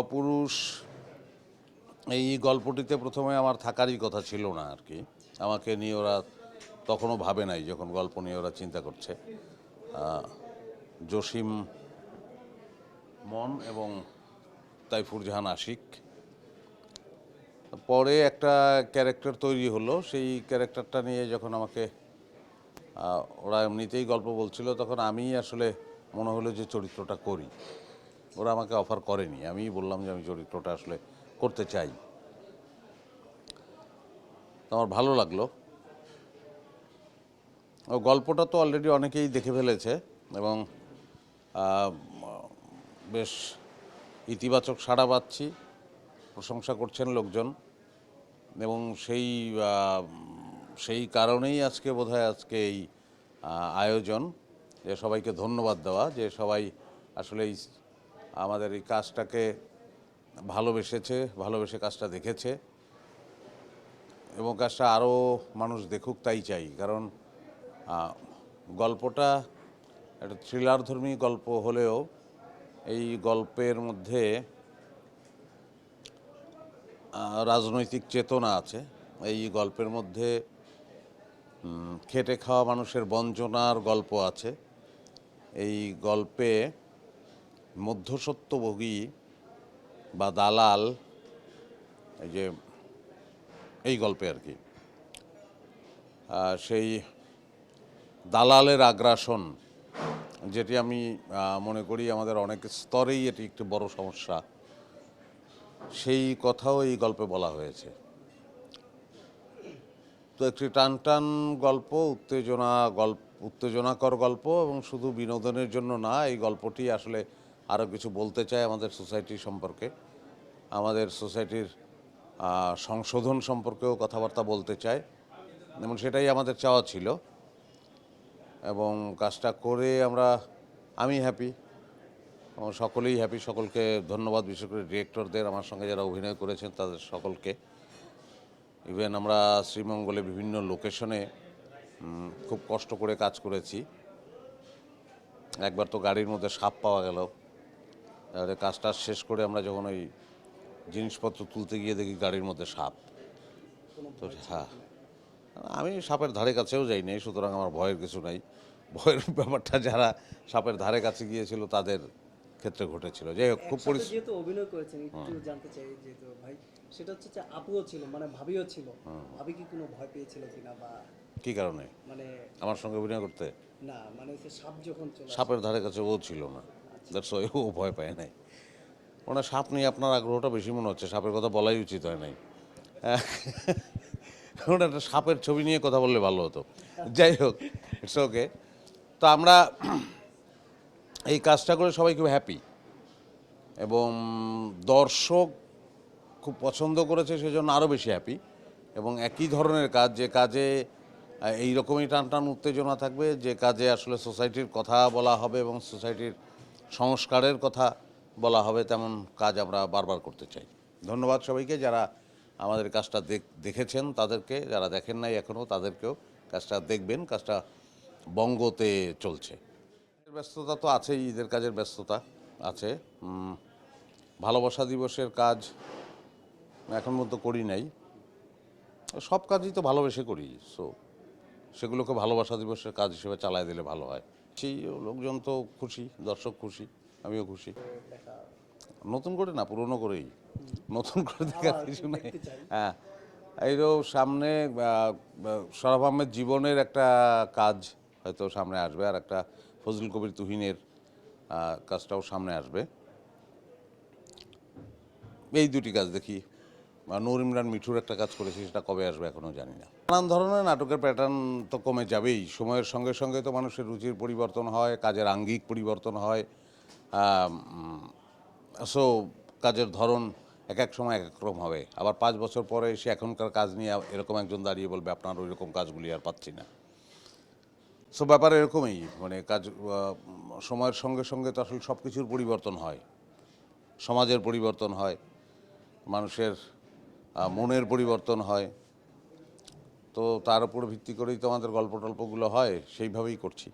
অপুরুষ এই গল্পটিতে প্রথমে আমার থাকারই কথা ছিল না আর কি। আমাকে নিয়ে ওরা তখনও ভাবে নাই যখন গল্প নিয়ে ওরা চিন্তা করছে। জসিম মন এবং তাইফুর জাহান আশিক। পরে একটা ক্যারেক্টার তৈরি হলো, সেই ক্যারেক্টারটা নিয়ে যখন আমাকে ওরা এমনিতেই গল্প বলছিল, তখন আমি আসলে মনে হলো যে চরিত্রটা করি। ওরা আমাকে অফার করেনি। আমি বললাম যে আমি চরিত্রটা আসলে করতে চাই। আমার ভালো লাগল। ও গল্পটা তো অলরেডি অনেকেই দেখে ফেলেছে এবং বেশ ইতিবাচক সাড়া পাচ্ছি, প্রশংসা করছেন লোকজন এবং সেই সেই কারণেই আজকে বোধহয় আজকে এই আয়োজন। যে সবাইকে ধন্যবাদ দেওয়া, যে সবাই আসলে এই আমাদের এই কাজটাকে ভালোবেসেছে, ভালোবেসে কাজটা দেখেছে। এবং কাজটা আরও মানুষ দেখুক, তাই চাই। কারণ গল্পটা একটা থ্রিলারধর্মী গল্প হলেও এই গল্পের মধ্যে রাজনৈতিক চেতনা আছে। এই গল্পের মধ্যে খেটে খাওয়া মানুষের বঞ্চনার গল্প আছে। এই গল্পে মধ্যসত্যভোগী বা দালাল, এই যে এই গল্পে আর কি। সেই দালালের আগ্রাসন, যেটি আমি মনে করি আমাদের অনেক স্তরেই এটি একটি বড় সমস্যা, সেই কথাও এই গল্পে বলা হয়েছে। তো একটি টান টান গল্প, উত্তেজনা গল্প, উত্তেজনাকর গল্প এবং শুধু বিনোদনের জন্য না, এই গল্পটি আসলে আরও কিছু বলতে চায় আমাদের সোসাইটি সম্পর্কে। আমাদের সোসাইটির সংশোধন সম্পর্কেও কথাবার্তা বলতে চায় এবং সেটাই আমাদের চাওয়া ছিল। এবং কাজটা করে আমরা, আমি হ্যাপি সকলেই হ্যাপি সকলকে ধন্যবাদ, বিশেষ করে ডিরেক্টরদের আমার সঙ্গে যারা অভিনয় করেছেন, তাদের সকলকে। ইভেন আমরা শ্রীমঙ্গলে বিভিন্ন লোকেশনে খুব কষ্ট করে কাজ করেছি। একবার তো গাড়ির মধ্যে সাপ পাওয়া গেল। তাহলে কাজটা শেষ করে আমরা যখন ওই জিনিসপত্র তুলতে গিয়ে দেখি গাড়ির মধ্যে সাপ। তো হ্যাঁ আমি সাপের ধারে কাছেও যাইনি সুতরাং আমার ভয়ের কিছু নাই। ভয়ের ব্যাপারটা যারা সাপের ধারে কাছে গিয়েছিল তাদের ক্ষেত্রে ঘটেছিল। যাই হোক খুব যেহেতু অভিনয় করেছেন একটু জানতে চাই যেহেতু ভাই সেটা হচ্ছে যে আপুও ছিল মানে ভাবিও ছিল। ভাবি কি কোনো ভয় পেয়েছিল কিনা বা কী কারণে? মানে আমার সঙ্গে অভিনয় করতে? না মানে সাপ যখন সাপের ধারে কাছে ও ছিল না। দ্যাটস ওয়াই ও ভয় পায় নাই। ওনার সাপ নিয়ে আপনার আগ্রহটা বেশি মনে হচ্ছে, সাপের কথা বলাই উচিত হয় নাই। একটা সাপের ছবি নিয়ে কথা বললে ভালো হতো। যাই হোক ইটস ওকে তো আমরা এই কাজটা করে সবাই খুব হ্যাপি এবং দর্শক খুব পছন্দ করেছে, সেজন্য আরও বেশি হ্যাপি এবং একই ধরনের কাজ, যে কাজে এই রকমই টান টান উত্তেজনা থাকবে, যে কাজে আসলে সোসাইটির কথা বলা হবে এবং সোসাইটির সংস্কারের কথা বলা হবে, তেমন কাজ আমরা বারবার করতে চাই। ধন্যবাদ সবাইকে, যারা আমাদের কাজটা দেখ, দেখেছেন তাদেরকে, যারা দেখেন নাই এখনও তাদেরকেও কাজটা দেখবেন, কাজটা বঙ্গতে চলছে। ব্যস্ততা তো আছেই, ঈদের কাজের ব্যস্ততা আছে। ভালোবাসা দিবসের কাজ এখন মতো করি নাই। সব কাজই তো ভালোবেসে করি সো সেগুলোকে ভালোবাসা দিবসের কাজ হিসেবে চালায় দিলে ভালো হয়। সেই লোকজন তো খুশি দর্শক খুশি আমিও খুশি। নতুন করে না পুরনো করেই। নতুন করে দেখার কিছু নেই। হ্যাঁ এইরও সামনে সরফ আহমেদ জীবনের একটা কাজ হয়তো সামনে আসবে আর একটা ফজল কবির তুহিনের কাজটাও সামনে আসবে। এই দুটি কাজ দেখি। নূর ইমরান মিঠুর একটা কাজ করেছি, সেটা কবে আসবে এখনও জানি না। নানান ধরনের নাটকের প্যাটার্ন তো কমে যাবেই। সময়ের সঙ্গে সঙ্গে তো মানুষের রুচির পরিবর্তন হয়, কাজের আঙ্গিক পরিবর্তন হয় সো কাজের ধরন এক এক সময় এক এক রকম হবে। আবার পাঁচ বছর পরে এসে এখনকার কাজ নিয়ে এরকম একজন দাঁড়িয়ে বলবে, আপনার ওই রকম কাজগুলি আর পাচ্ছি না। সো ব্যাপার এরকমই মানে কাজ সময়ের সঙ্গে সঙ্গে তো আসলে সব কিছুর পরিবর্তন হয়। সমাজের পরিবর্তন হয়, মানুষের মনের পরিবর্তন হয়। তো তার উপর ভিত্তি করেই তো আমাদের গল্প টল্পগুলো হয়, সেইভাবেই করছি।